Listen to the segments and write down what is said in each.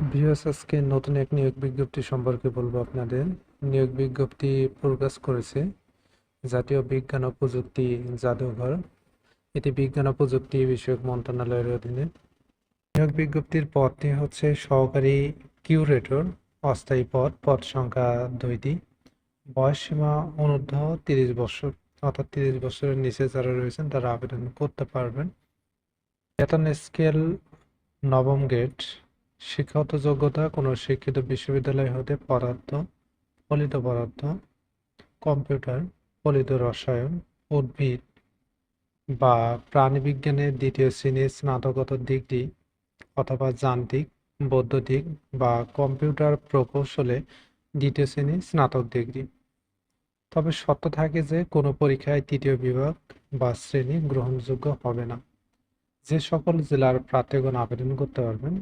আজকে নতুন এক নিয়োগ বিজ্ঞপ্তি সম্পর্কে বলব আপনাদের। নিয়োগ বিজ্ঞপ্তি প্রকাশ করেছে জাতীয় বিজ্ঞান ও প্রযুক্তি জাদুঘর। এটি বিজ্ঞান ও প্রযুক্তি বিষয়ক মন্ত্রণালয়ের অধীনে। নিয়োগ বিজ্ঞপ্তির পদটি হচ্ছে সহকারী কিউরেটর, অস্থায়ী পদ পদ সংখ্যা দুইটি। বয়স সীমা অনূর্ধ্ব তিরিশ বছর, অর্থাৎ তিরিশ বছরের নিচে যারা রয়েছেন তারা আবেদন করতে পারবেন। বেতন স্কেল নবম গ্রেড। শিক্ষাগত যোগ্যতা কোনো শিক্ষিত বিশ্ববিদ্যালয় হতে পদার্থ, ফলিত পদার্থ, কম্পিউটার, ফলিত রসায়ন, উদ্ভিদ বা প্রাণীবিজ্ঞানের দ্বিতীয় শ্রেণির স্নাতকোত্তর ডিগ্রি অথবা যান্ত্রিক, বৈদ্যুতিক বা কম্পিউটার প্রকৌশলে দ্বিতীয় শ্রেণির স্নাতক ডিগ্রি। তবে সত্য থাকে যে কোনো পরীক্ষায় তৃতীয় বিভাগ বা শ্রেণি গ্রহণযোগ্য হবে না। যে সকল জেলার প্রার্থীগণ আবেদন করতে পারবেন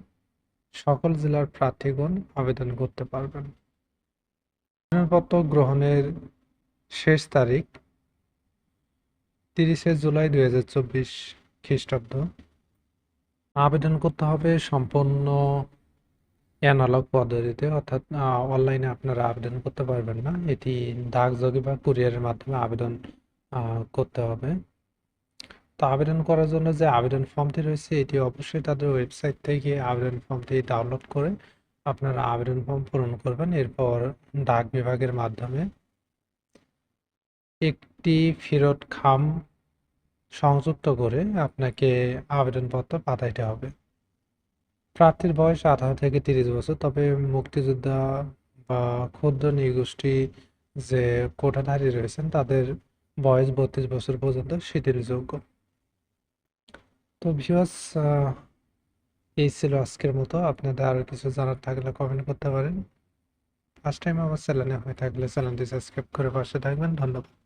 সকল জেলার প্রার্থীগণ আবেদন করতে পারবেন। আবেদনপত্র গ্রহণের শেষ তারিখ তিরিশে জুলাই দুই হাজার চব্বিশ খ্রিস্টাব্দ। আবেদন করতে হবে সম্পূর্ণ অ্যানালগ পদ্ধতিতে, অর্থাৎ অনলাইনে আপনারা আবেদন করতে পারবেন না। এটি ডাকযোগে বা কুরিয়ারের মাধ্যমে আবেদন করতে হবে। তো আবেদন করার জন্য যে আবেদন ফর্মটি রয়েছে, এটি অবশ্যই তাদের ওয়েবসাইট থেকে আবেদন ফর্মটি ডাউনলোড করে আপনারা আবেদন ফর্ম পূরণ করবেন। এরপর ডাক বিভাগের মাধ্যমে একটি ফেরত খাম সংযুক্ত করে আপনাকে আবেদনপত্র পাঠাইতে হবে। প্রার্থীর বয়স আঠারো থেকে তিরিশ বছর, তবে মুক্তিযোদ্ধা বা ক্ষুদ্র নৃগোষ্ঠী যে কোটাধারী রয়েছেন, তাদের বয়স বত্রিশ বছর পর্যন্ত শিথিলযোগ্য। তো এই ছিল আজকের মতো। আপনাদের আরও কিছু জানার থাকলে কমেন্ট করতে পারেন। ফার্স্ট টাইম আমার চ্যানেলে হয়ে থাকলে চ্যানেলটি সাবস্ক্রাইব করে পাশে থাকবেন। ধন্যবাদ।